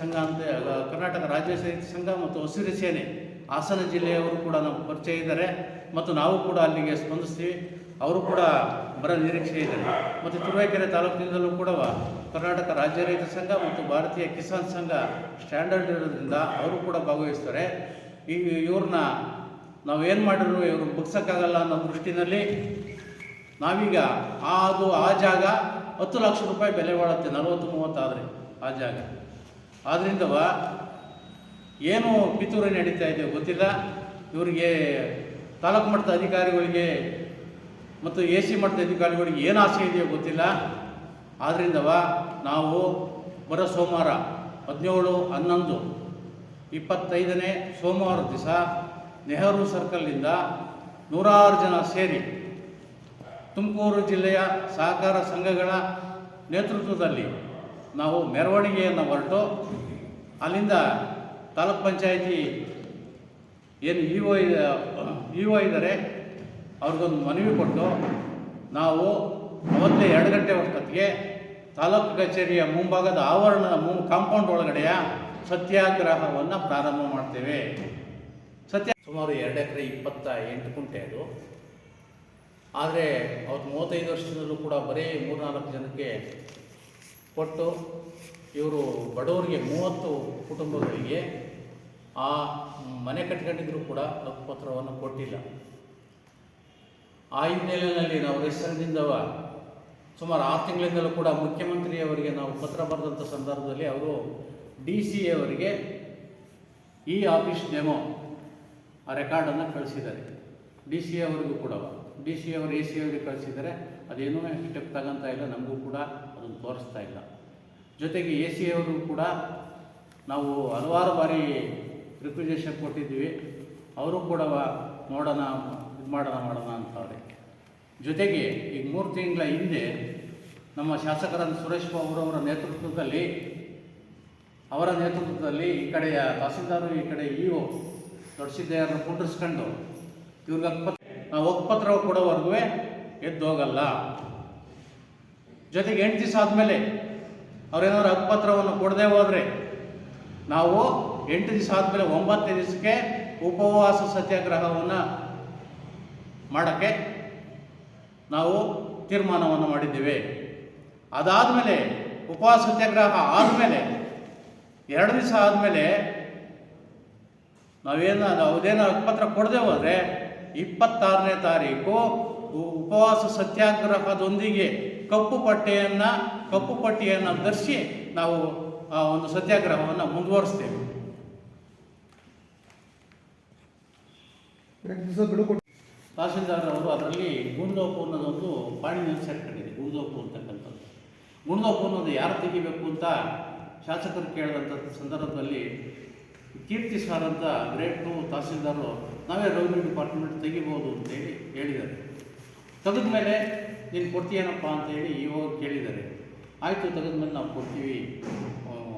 ಸಂಘ ಅಂತ ಕರ್ನಾಟಕ ರಾಜ್ಯ ರೈತ ಸಂಘ ಮತ್ತು ಹಸಿರು ಸೇನೆ, ಹಾಸನ ಜಿಲ್ಲೆಯವರು ಕೂಡ ನಮ್ಮ ಪರಿಚಯ ಇದ್ದಾರೆ. ಮತ್ತು ನಾವು ಕೂಡ ಅಲ್ಲಿಗೆ ಸ್ಪಂದಿಸ್ತೀವಿ. ಅವರು ಕೂಡ ಬರ ನಿರೀಕ್ಷೆ ಇದೆ. ಮತ್ತು ತುರುವೇಕೆರೆ ತಾಲೂಕಿನಿಂದಲೂ ಕೂಡ ಕರ್ನಾಟಕ ರಾಜ್ಯ ರೈತ ಸಂಘ ಮತ್ತು ಭಾರತೀಯ ಕಿಸಾನ್ ಸಂಘ ಸ್ಟ್ಯಾಂಡರ್ಡ್ ಇರೋದ್ರಿಂದ ಅವರು ಕೂಡ ಭಾಗವಹಿಸ್ತಾರೆ. ಈ ಇವ್ರನ್ನ ನಾವು ಏನು ಮಾಡಿದ್ರು ಇವರು ಮುಗ್ಸೋಕ್ಕಾಗಲ್ಲ ಅನ್ನೋ ದೃಷ್ಟಿನಲ್ಲಿ ನಾವೀಗ ಅದು ಆ ಜಾಗ ಹತ್ತು ಲಕ್ಷ ರೂಪಾಯಿ ಬೆಲೆ ಬಾಳುತ್ತೆ, ನಲವತ್ತು, ಮೂವತ್ತಾದರೆ ಆ ಜಾಗ. ಆದ್ರಿಂದವ ಏನು ಪಿತೂರಿ ನಡೀತಾ ಇದೆ ಗೊತ್ತಿಲ್ಲ. ಇವರಿಗೆ ತಾಲೂಕು ಮಟ್ಟದ ಅಧಿಕಾರಿಗಳಿಗೆ ಮತ್ತು ಎ ಸಿ ಮಟ್ಟದ ಅಧಿಕಾರಿಗಳಿಗೆ ಏನು ಆಸೆ ಇದೆಯೋ ಗೊತ್ತಿಲ್ಲ. ಆದ್ದರಿಂದವ ನಾವು ಬರೋ ಸೋಮವಾರ ಹದಿನೇಳು, ಹನ್ನೊಂದು, ಇಪ್ಪತ್ತೈದನೇ ಸೋಮವಾರ ದಿವಸ ನೆಹರು ಸರ್ಕಲ್ನಿಂದ ನೂರಾರು ಜನ ಸೇರಿ ತುಮಕೂರು ಜಿಲ್ಲೆಯ ಸಹಕಾರ ಸಂಘಗಳ ನೇತೃತ್ವದಲ್ಲಿ ನಾವು ಮೆರವಣಿಗೆಯನ್ನು ಹೊರಟು ಅಲ್ಲಿಂದ ತಾಲೂಕ್ ಪಂಚಾಯಿತಿ ಏನು ಇ ಒ ಇ ಒ ಇದ್ದಾರೆ ಅವ್ರಿಗೊಂದು ಮನವಿ ಕೊಟ್ಟು ನಾವು ಅವತ್ತೇ ಎರಡು ಗಂಟೆ ಹೊತ್ತಿಗೆ ತಾಲೂಕು ಕಚೇರಿಯ ಮುಂಭಾಗದ ಆವರಣದ ಮು, ಕಾಂಪೌಂಡ್ ಒಳಗಡೆಯ ಸತ್ಯಾಗ್ರಹವನ್ನು ಪ್ರಾರಂಭ ಮಾಡ್ತೇವೆ. ಸತ್ಯ ಸುಮಾರು ಎರಡು ಎಕರೆ ಇಪ್ಪತ್ತ ಎಂಟು ಕುಂಟೆ ಅದು. ಆದರೆ ಅವತ್ತು ಮೂವತ್ತೈದು ವರ್ಷದಲ್ಲೂ ಕೂಡ ಬರೀ ಮೂರ್ನಾಲ್ಕು ಜನಕ್ಕೆ ಕೊಟ್ಟು ಇವರು ಬಡವರಿಗೆ ಮೂವತ್ತು ಕುಟುಂಬಗಳಿಗೆ ಆ ಮನೆ ಕಟ್ಕೊಂಡಿದ್ರು ಕೂಡ ಹಕ್ಕುಪತ್ರವನ್ನು ಕೊಟ್ಟಿಲ್ಲ. ಆ ಹಿನ್ನೆಲೆಯಲ್ಲಿ ನಾವು ಹೆಸರಿನಿಂದವ ಸುಮಾರು ಆರು ತಿಂಗಳಿಂದಲೂ ಕೂಡ ಮುಖ್ಯಮಂತ್ರಿಯವರಿಗೆ ನಾವು ಪತ್ರ ಬರೆದಂಥ ಸಂದರ್ಭದಲ್ಲಿ ಅವರು ಡಿ ಸಿ ಅವರಿಗೆ ಈ ಆಫೀಸ್ ಡೆಮೋ, ಆ ರೆಕಾರ್ಡನ್ನು ಕಳಿಸಿದ್ದಾರೆ. ಡಿ ಸಿ ಅವರಿಗೂ ಕೂಡ, ಡಿ ಸಿ ಅವರು, ಎ ಸಿ ಅವರಿಗೆ ಕಳಿಸಿದರೆ ಅದೇನೂ ಸ್ಟೆಪ್ ತಗೊಂತ ಇಲ್ಲ. ನಮಗೂ ಕೂಡ ಅದನ್ನು ತೋರಿಸ್ತಾ ಇಲ್ಲ. ಜೊತೆಗೆ ಎ ಸಿ ಅವರು ಕೂಡ ನಾವು ಹಲವಾರು ಬಾರಿ ರಿಕ್ವಿಜೇಷನ್ ಕೊಟ್ಟಿದ್ದೀವಿ. ಅವರು ಕೂಡ ನೋಡೋಣ, ಇದು ಮಾಡೋಣ ಮಾಡೋಣ ಅಂತವ್ರೆ. ಜೊತೆಗೆ ಈಗ ಮೂರು ತಿಂಗಳ ಹಿಂದೆ ನಮ್ಮ ಶಾಸಕರಾದ ಸುರೇಶ್ ಬಾಬು ಅವರ ನೇತೃತ್ವದಲ್ಲಿ ಅವರ ನೇತೃತ್ವದಲ್ಲಿ ಈ ಕಡೆಯ ತಹಸೀಲ್ದಾರು, ಈ ಕಡೆ ಇ ಒ ದೊಡ್ಡಸಿದ್ದಯ್ಯರನ್ನು ಕುಂಡ್ರಿಸ್ಕೊಂಡು ಇವ್ರಿಗೆ ನಾವು ಹಕ್ಕುಪತ್ರ ಕೊಡೋವರೆಗೂ ಎದ್ದೋಗಲ್ಲ ಜೊತೆಗೆ ಎಂಟು ದಿವಸ ಆದಮೇಲೆ ಅವ್ರೇನಾದ್ರು ಹಕ್ಕುಪತ್ರವನ್ನು ಕೊಡದೆ ಹೋದರೆ ನಾವು ಎಂಟು ದಿವಸ ಆದಮೇಲೆ ಒಂಬತ್ತನೇ ದಿವಸಕ್ಕೆ ಉಪವಾಸ ಸತ್ಯಾಗ್ರಹವನ್ನು ಮಾಡೋಕ್ಕೆ ನಾವು ತೀರ್ಮಾನವನ್ನು ಮಾಡಿದ್ದೇವೆ. ಅದಾದಮೇಲೆ ಉಪವಾಸ ಸತ್ಯಾಗ್ರಹ ಆದಮೇಲೆ ಎರಡು ದಿವಸ ಆದಮೇಲೆ ನಾವೇನು ಅದೇನೋ ಹಕ್ಕುಪತ್ರ ಕೊಡದೆ ಹೋದರೆ ಇಪ್ಪತ್ತಾರನೇ ತಾರೀಕು ಉಪವಾಸ ಸತ್ಯಾಗ್ರಹದೊಂದಿಗೆ ಕಪ್ಪು ಪಟ್ಟೆಯನ್ನು ಕಪ್ಪು ಪಟ್ಟಿಯನ್ನು ಧರಿಸಿ ನಾವು ಆ ಒಂದು ಸತ್ಯಾಗ್ರಹವನ್ನು ಮುಂದುವರಿಸ್ತೇವೆ. ತಹಸೀಲ್ದಾರ್ ಅವರು ಅದರಲ್ಲಿ ಗುಂಡೋಪು ಅನ್ನೋದೊಂದು ಪಾಣಿ ಸೇರ್ಕೊಂಡಿದೆ ಗುಂಡೋಪು ಅಂತಕ್ಕಂಥದ್ದು. ಗುಂಡೋಪು ಅನ್ನೋದು ಯಾರು ತೆಗಿಬೇಕು ಅಂತ ಶಾಸಕರು ಕೇಳಿದಂಥ ಸಂದರ್ಭದಲ್ಲಿ ಕೀರ್ತಿ ಸಾರ್ ಅಂತ ಗ್ರೇಟ್ ಟು ತಹಸೀಲ್ದಾರು ನಾವೇ ರೆವಿನ್ಯೂ ಡಿಪಾರ್ಟ್ಮೆಂಟ್ ತೆಗಿಬೋದು ಅಂತೇಳಿ ಹೇಳಿದ್ದಾರೆ. ತೆಗೆದ ಮೇಲೆ ನೀನು ಕೊಡ್ತೀಯೇನಪ್ಪ ಅಂತೇಳಿ ಇವಾಗ ಕೇಳಿದ್ದಾರೆ. ಆಯಿತು, ತೆಗೆದ್ಮೇಲೆ ನಾವು ಕೊಡ್ತೀವಿ.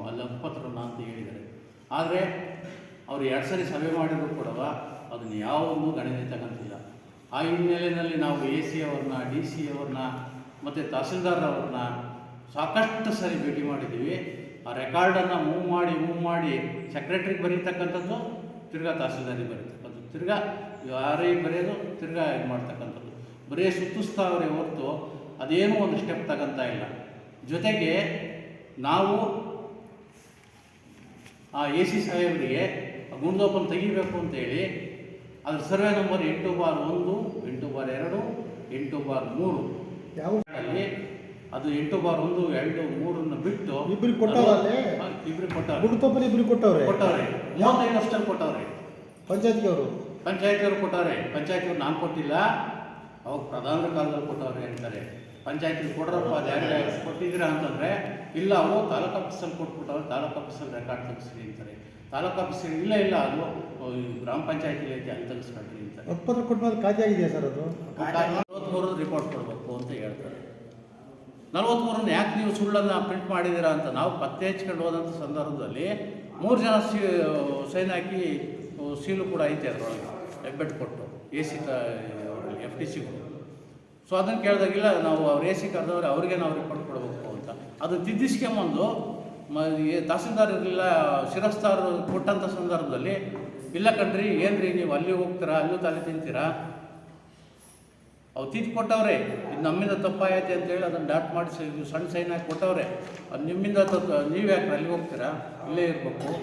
ಅಲ್ಲಿ ಹಕ್ಕುಪತ್ರನ ಅಂತ ಹೇಳಿದ್ದಾರೆ. ಆದರೆ, ಅವರು ಎರಡು ಸರಿ ಸಭೆ ಮಾಡಿದ್ರು ಕೊಡವ, ಅದನ್ನು ಯಾವುದನ್ನು ಗಣನೆ ತಗೊಂತಿಲ್ಲ ಆ ಹಿನ್ನೆಲೆಯಲ್ಲಿ ನಾವು ಎ ಸಿ ಅವ್ರನ್ನ ಡಿ ಸಿ ಅವ್ರನ್ನ ಮತ್ತು ತಹಸೀಲ್ದಾರ್ ಅವ್ರನ್ನ ಸಾಕಷ್ಟು ಸರಿ ಭೇಟಿ ಮಾಡಿದ್ದೀವಿ. ಆ ರೆಕಾರ್ಡನ್ನು ಮೂವ್ ಮಾಡಿ ಮೂವ್ ಮಾಡಿ ಸೆಕ್ರೆಟ್ರಿಗೆ ಬರೀತಕ್ಕಂಥದ್ದು ತಿರ್ಗಾ ತಹಸೀಲ್ದಾರಿಗೆ ಬರೀತಕ್ಕಂಥದ್ದು ತಿರ್ಗಾ ಯಾರೇ ಬರೆಯೋದು ತಿರ್ಗಾ ಇದು ಮಾಡ್ತಕ್ಕಂಥದ್ದು. ಬರೀ ಸುತ್ತಿಸ್ತಾವ್ರೆ ಹೊರತು ಅದೇನೂ ಒಂದು ಸ್ಟೆಪ್ ತಗೊಂತ ಇಲ್ಲ. ಜೊತೆಗೆ ನಾವು ಆ ಎ ಸಿ ಸಾಹೇಬರಿಗೆ ಗುಂಡೋಪನ್ ತೆಗಿಬೇಕು ಅಂತೇಳಿ ಅದ್ರ ಸರ್ವೆ ನಂಬರ್ ಎಂಟು ಬಾರ್ ಒಂದು ಎಂಟು ಬಾರ್ ಎರಡು ಎಂಟು ಬಾರ್ ಮೂರು. ಯಾವ ಅದು ಎಂಟು ಬಾರ್ ಒಂದು ಎರಡು ಮೂರನ್ನು ಬಿಟ್ಟು ಇಬ್ರಿಗೆ ಕೊಟ್ಟವ್ರೆ? ಇಬ್ರಿಗೆ ಕೊಟ್ಟವ್ರೆ. ಬುಡುತಪ್ಪಲ್ಲಿ ಇಬ್ಬರಿಗೆ ಕೊಟ್ಟವ್ರೆ? ಕೊಟ್ಟವ್ರೆ. ಮೂವತ್ತೈದು ವರ್ಷದಲ್ಲಿ ಕೊಟ್ಟವ್ರೆ. ಪಂಚಾಯತ್ಗೆ ಅವರು? ಪಂಚಾಯತಿಯವರು ಕೊಟ್ಟವ್ರೆ. ಪಂಚಾಯತಿಯವ್ರು ನಾನು ಕೊಟ್ಟಿಲ್ಲ. ಅವಾಗ ಪ್ರಧಾನ ಕಾಲದಲ್ಲಿ ಕೊಟ್ಟವ್ರು ಹೇಳ್ತಾರೆ. ಪಂಚಾಯತಿ ಕೊಡ್ರಪ್ಪ ಅದು ಯಾರು ಕೊಟ್ಟಿದ್ದೀರಾ ಅಂತಂದರೆ ಇಲ್ಲ ಅವು ತಾಲೂಕು ಆಫೀಸಲ್ಲಿ ಕೊಟ್ಬಿಟ್ಟವ್ರು ತಾಲೂಕು ಆಫೀಸಲ್ಲಿ ರೆಕಾರ್ಡ್ ತೆಗಿಸ್ರಿ ಅಂತಾರೆ. ತಾಲೂಕು ಆಫೀಸಲ್ಲಿ ಇಲ್ಲ ಇಲ್ಲ ಅದು ಗ್ರಾಮ ಪಂಚಾಯತಿಲಿ ಐತೆ ಅಲ್ಲಿ ತೆಗಿಸ್ಕೊಳ್ರಿ ಅಂತಾರೆ. ಕೊಟ್ಟು ಕೊಟ್ಟ ಖಾತೆ ಆಗಿದೆಯಾ ಸರ್ ಅದು? ನಲವತ್ತ್ಮೂರು ರಿಪೋರ್ಟ್ ಕೊಡಬೇಕು ಅಂತ ಹೇಳ್ತಾರೆ. ನಲವತ್ತ್ಮೂರನ್ನು ಯಾಕೆ ನೀವು ಸುಳ್ಳನ್ನು ಪ್ರಿಂಟ್ ಮಾಡಿದ್ದೀರಾ ಅಂತ ನಾವು ಪತ್ತೆ ಹಚ್ಕೊಂಡು ಹೋದಂಥ ಸಂದರ್ಭದಲ್ಲಿ ಮೂರು ಜನ ಸಿ ಸೈನ್ ಹಾಕಿ ಸೀಲು ಕೂಡ ಐತೆ ಅದರೊಳಗೆ ಹೆಬ್ಬೆಟ್ಟು ಕೊಟ್ಟು ಎ ಸಿ ಎಫ್ ಟಿ ಸಿಗಳು ಸೊ ಅದನ್ನು ಕೇಳಿದಾಗಿಲ್ಲ ನಾವು ಅವ್ರು ಎ ಸಿ ಕರೆದವ್ರೆ ಅವ್ರಿಗೆ ನಾವು ರಿಪೋರ್ಟ್ ಕೊಡಬೇಕು ಅಂತ. ಅದು ತಿದ್ದಿಸ್ಕೊಂಬಂದು ಮ ತಹಸೀಲ್ದಾರ್ ಇರಲಿಲ್ಲ, ಶಿರಸ್ತಾರ್ ಕೊಟ್ಟಂಥ ಸಂದರ್ಭದಲ್ಲಿ, ಇಲ್ಲ ಕಣ್ರಿ, ಏನ್ರಿ ನೀವು ಅಲ್ಲಿ ಹೋಗ್ತೀರಾ, ಅಲ್ಲೂ ತಲೆ ತಿಂತೀರಾ? ಅವು ತಿದ್ದು ಕೊಟ್ಟವ್ರೆ, ಇದು ನಮ್ಮಿಂದ ತಪ್ಪಾಯೈತೆ ಅಂತೇಳಿ ಅದನ್ನು ಡಾಟ್ ಇದು ಸಣ್ಣ ಸೈನ್ ಹಾಕಿ ಕೊಟ್ಟವ್ರೆ. ಅದು ನಿಮ್ಮಿಂದ ತಪ್ಪು, ನೀವು ಯಾಕೆ ಅಲ್ಲಿ ಹೋಗ್ತೀರಾ? ಇಲ್ಲೇ ಇರಬೇಕು.